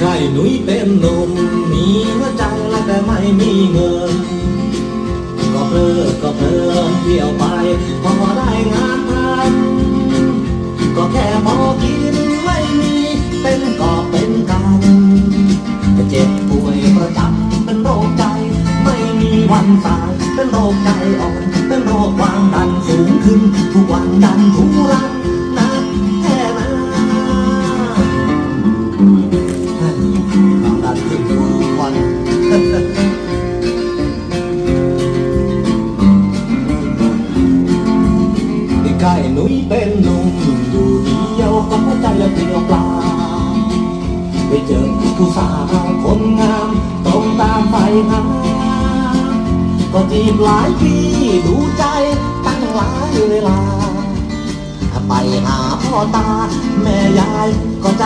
ใครหนุ่ยเป็นหนุ่มมีหัวใจและแต่ไม่มีเงิน ก็เพลิดก็เพลินเที่ยวไป พอได้งานทำก็แค่พอกินไม่มีเป็นกอบเป็นกันเจ็บป่วยประจำเป็นโรคใจ ไม่มีวันตายเป็นโรคใจอ่อน เป็นโรคความดันสูงขึ้น ทุกวันดันทุรั กายหนุ่ยเป็นหนุ่มอยู่เดียวก็หัวใจและเปลี่ยวเปล่าไปเจอผู้สาวคนงามตรงตามไปหาก็จีบหลายปีดูใจตั้งหลายเวลาถ้าไปหาพ่อตา แม่ยายก็จะ